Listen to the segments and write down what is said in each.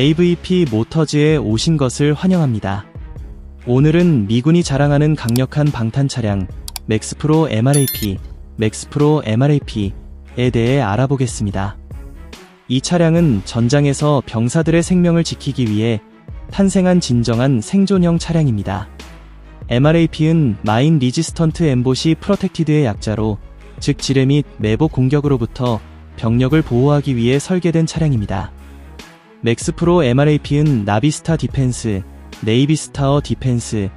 AVP 모터즈에 오신 것을 환영합니다. 오늘은 미군이 자랑하는 강력한 방탄 차량 맥스프로 MRAP, 맥스프로 MRAP에 대해 알아보겠습니다. 이 차량은 전장에서 병사들의 생명을 지키기 위해 탄생한 진정한 생존형 차량입니다. MRAP는 마인 리지스턴트 엠보시 프로텍티드의 약자로 즉 지뢰 및 매복 공격으로부터 병력을 보호하기 위해 설계된 차량입니다. 맥스프로 MRAP는 나비스타 디펜스, 네이비스타어 디펜스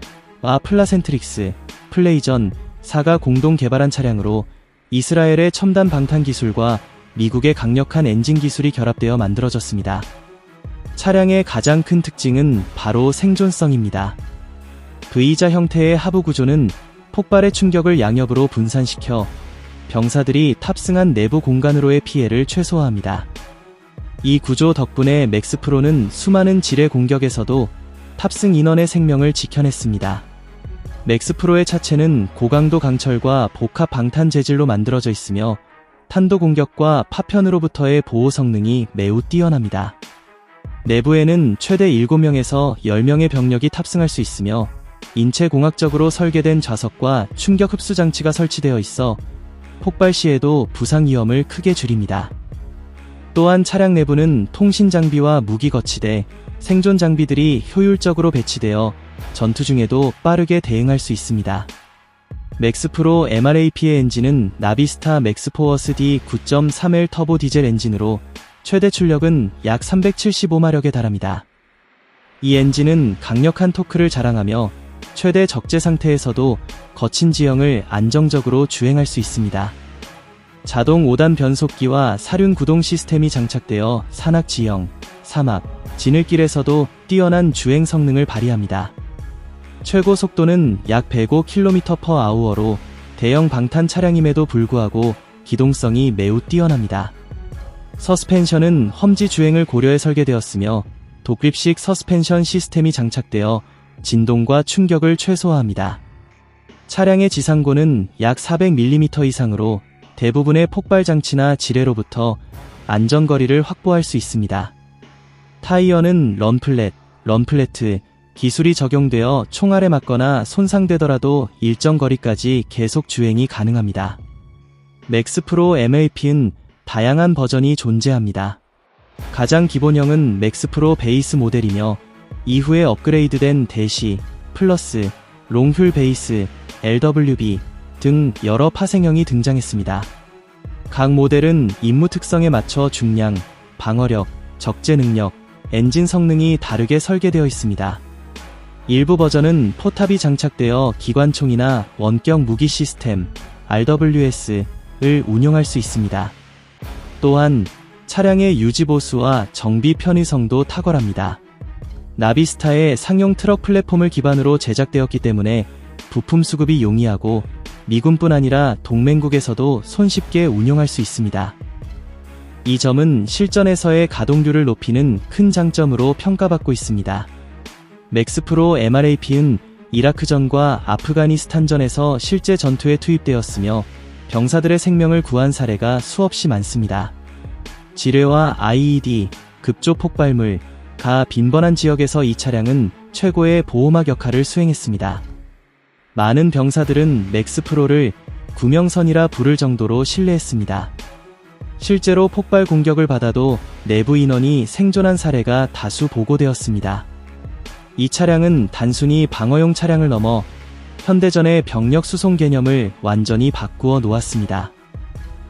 와 플라센트릭스, 플레이전, 4가 공동 개발한 차량으로 이스라엘의 첨단 방탄 기술과 미국의 강력한 엔진 기술이 결합되어 만들어졌습니다. 차량의 가장 큰 특징은 바로 생존성입니다. V자 형태의 하부 구조는 폭발의 충격을 양옆으로 분산시켜 병사들이 탑승한 내부 공간으로의 피해를 최소화합니다. 이 구조 덕분에 맥스프로는 수많은 지뢰 공격에서도 탑승 인원의 생명을 지켜냈습니다. 맥스프로의 차체는 고강도 강철과 복합 방탄 재질로 만들어져 있으며 탄도 공격과 파편으로부터의 보호 성능이 매우 뛰어납니다. 내부에는 최대 7명에서 10명의 병력이 탑승할 수 있으며 인체 공학적으로 설계된 좌석과 충격 흡수 장치가 설치되어 있어 폭발 시에도 부상 위험을 크게 줄입니다. 또한 차량 내부는 통신 장비와 무기 거치대, 생존 장비들이 효율적으로 배치되어 전투 중에도 빠르게 대응할 수 있습니다. 맥스프로 MRAP의 엔진은 나비스타 맥스포어스 D 9.3L 터보 디젤 엔진으로 최대 출력은 약 375마력에 달합니다. 이 엔진은 강력한 토크를 자랑하며 최대 적재 상태에서도 거친 지형을 안정적으로 주행할 수 있습니다. 자동 5단 변속기와 사륜 구동 시스템이 장착되어 산악 지형, 사막, 진흙길에서도 뛰어난 주행 성능을 발휘합니다. 최고 속도는 약 105km/h로 대형 방탄 차량임에도 불구하고 기동성이 매우 뛰어납니다. 서스펜션은 험지 주행을 고려해 설계되었으며 독립식 서스펜션 시스템이 장착되어 진동과 충격을 최소화합니다. 차량의 지상고는 약 400mm 이상으로 대부분의 폭발 장치나 지뢰로부터 안전거리를 확보할 수 있습니다. 타이어는 런플렛, 런플레트 기술이 적용되어 총알에 맞거나 손상되더라도 일정 거리까지 계속 주행이 가능합니다. 맥스프로 MAP는 다양한 버전이 존재합니다. 가장 기본형은 맥스프로 베이스 모델이며 이후에 업그레이드된 대시, 플러스, 롱휠 베이스, LWB 등 여러 파생형이 등장했습니다. 각 모델은 임무 특성에 맞춰 중량, 방어력, 적재 능력, 엔진 성능이 다르게 설계되어 있습니다. 일부 버전은 포탑이 장착되어 기관총이나 원격 무기 시스템, RWS를 운용할 수 있습니다. 또한 차량의 유지보수와 정비 편의성도 탁월합니다. 나비스타의 상용 트럭 플랫폼을 기반으로 제작되었기 때문에 부품 수급이 용이하고 미군뿐 아니라 동맹국에서도 손쉽게 운용할 수 있습니다. 이 점은 실전에서의 가동률을 높이는 큰 장점으로 평가받고 있습니다. 맥스프로 MRAP는 이라크전과 아프가니스탄전에서 실제 전투에 투입되었으며 병사들의 생명을 구한 사례가 수없이 많습니다. 지뢰와 IED, 급조 폭발물, 가 빈번한 지역에서 이 차량은 최고의 보호막 역할을 수행했습니다. 많은 병사들은 맥스프로를 구명선이라 부를 정도로 신뢰했습니다. 실제로 폭발 공격을 받아도 내부 인원이 생존한 사례가 다수 보고되었습니다. 이 차량은 단순히 방어용 차량을 넘어 현대전의 병력 수송 개념을 완전히 바꾸어 놓았습니다.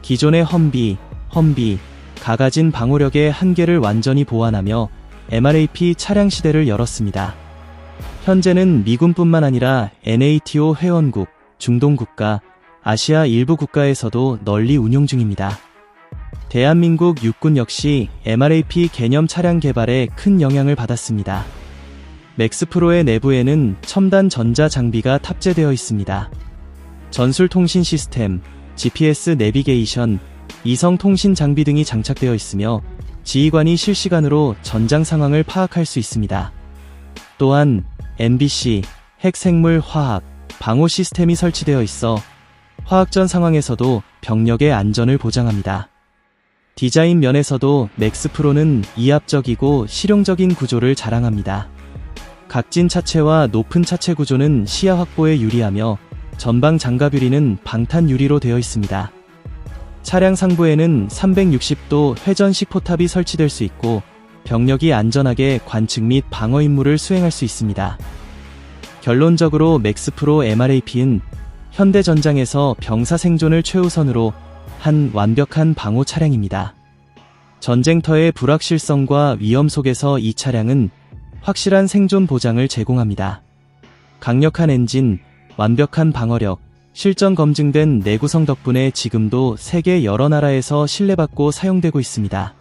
기존의 험비, 험비, 가가진 방호력의 한계를 완전히 보완하며 MRAP 차량 시대를 열었습니다. 현재는 미군뿐만 아니라 NATO 회원국, 중동 국가, 아시아 일부 국가에서도 널리 운용 중입니다. 대한민국 육군 역시 MRAP 개념 차량 개발에 큰 영향을 받았습니다. 맥스프로의 내부에는 첨단 전자 장비가 탑재되어 있습니다. 전술 통신 시스템, GPS 내비게이션, 이성 통신 장비 등이 장착되어 있으며 지휘관이 실시간으로 전장 상황을 파악할 수 있습니다. 또한 MBC, 핵생물 화학, 방호 시스템이 설치되어 있어 화학전 상황에서도 병력의 안전을 보장합니다. 디자인 면에서도 맥스프로는 이합적이고 실용적인 구조를 자랑합니다. 각진 차체와 높은 차체 구조는 시야 확보에 유리하며 전방 장갑 유리는 방탄 유리로 되어 있습니다. 차량 상부에는 360도 회전식 포탑이 설치될 수 있고 병력이 안전하게 관측 및 방어 임무를 수행할 수 있습니다. 결론적으로 맥스프로 MRAP는 현대 전장에서 병사 생존을 최우선으로 한 완벽한 방호 차량입니다. 전쟁터의 불확실성과 위험 속에서 이 차량은 확실한 생존 보장을 제공합니다. 강력한 엔진, 완벽한 방어력, 실전 검증된 내구성 덕분에 지금도 세계 여러 나라에서 신뢰받고 사용되고 있습니다.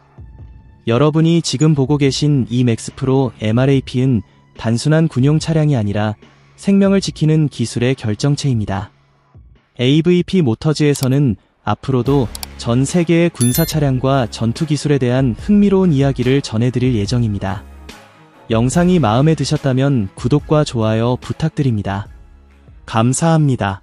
여러분이 지금 보고 계신 이 맥스프로 MRAP는 단순한 군용 차량이 아니라 생명을 지키는 기술의 결정체입니다. AVP 모터즈에서는 앞으로도 전 세계의 군사 차량과 전투 기술에 대한 흥미로운 이야기를 전해드릴 예정입니다. 영상이 마음에 드셨다면 구독과 좋아요 부탁드립니다. 감사합니다.